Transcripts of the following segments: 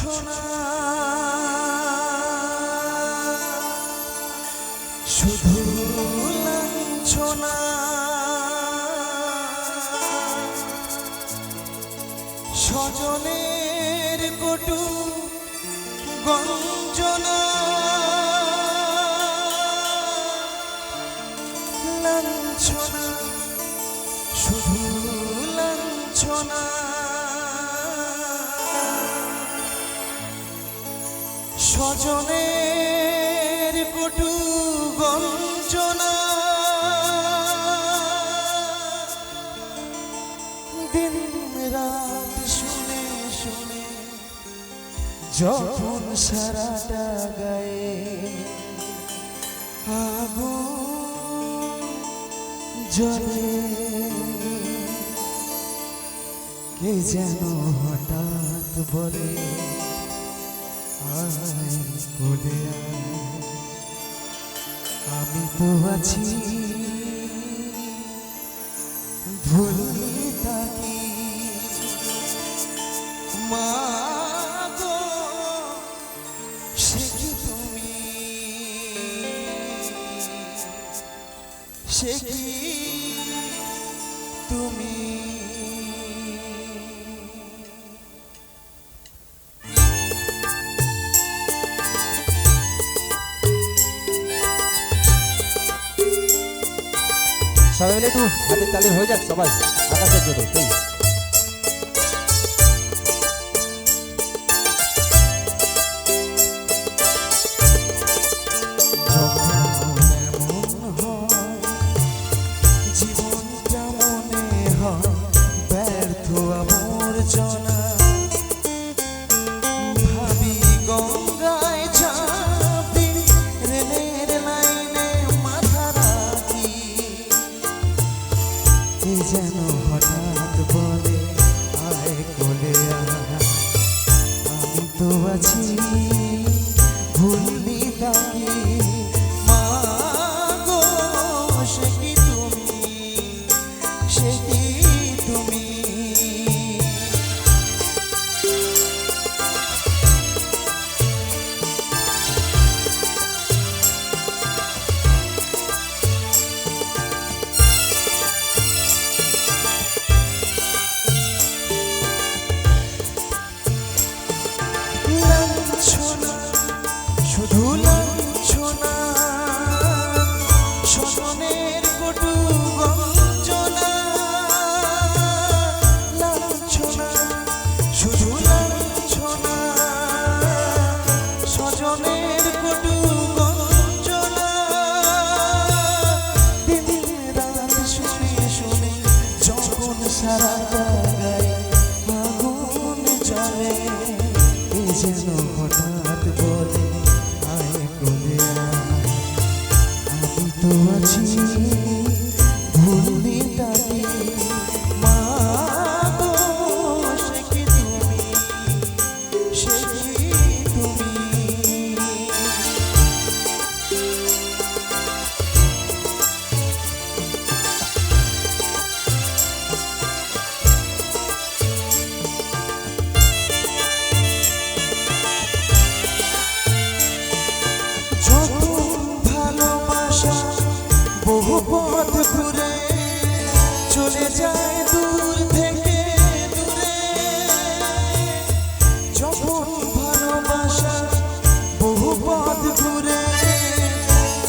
লাঞ্ছনা। স্বজনের কটু গঞ্জনা। লাঞ্ছনা শুধু লাঞ্ছনা। স্বজনের কটু গঞ্জনা দিন রাত শুনে শুনে যখন সারাটা গায়ে আগুন জলে কে যেন হঠাৎ বলে। আমি তো আছি ভুলি তাকি মা তুমি? সে কি তুমি? সবাই মিলে একটু হাতের তালি হয়ে যাক সবাই আকাশের জন্য কে হঠাৎ বলে আয় কোলে আমি তো আছি। যেন হঠাৎ ঘুরে চলে যায় দূর থেকে দূরে। যখন ভালোবাসা বহু পথ ঘুরে,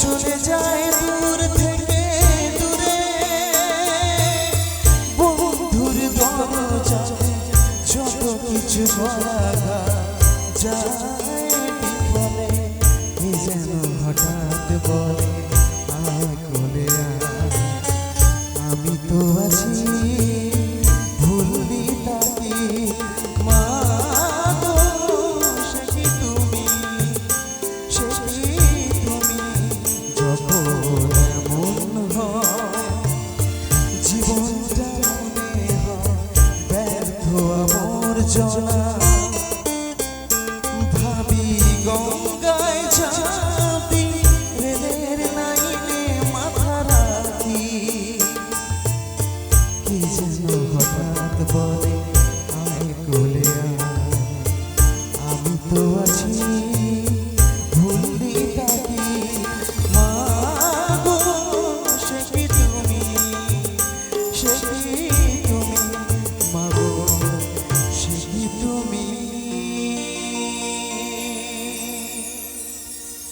চলে যায় দূর থেকে দূরে। বন্ধুর দরজা যত কিছু বলা যায় বিফলে এ যেন হঠাৎ বলে। gone.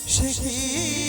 Shakira.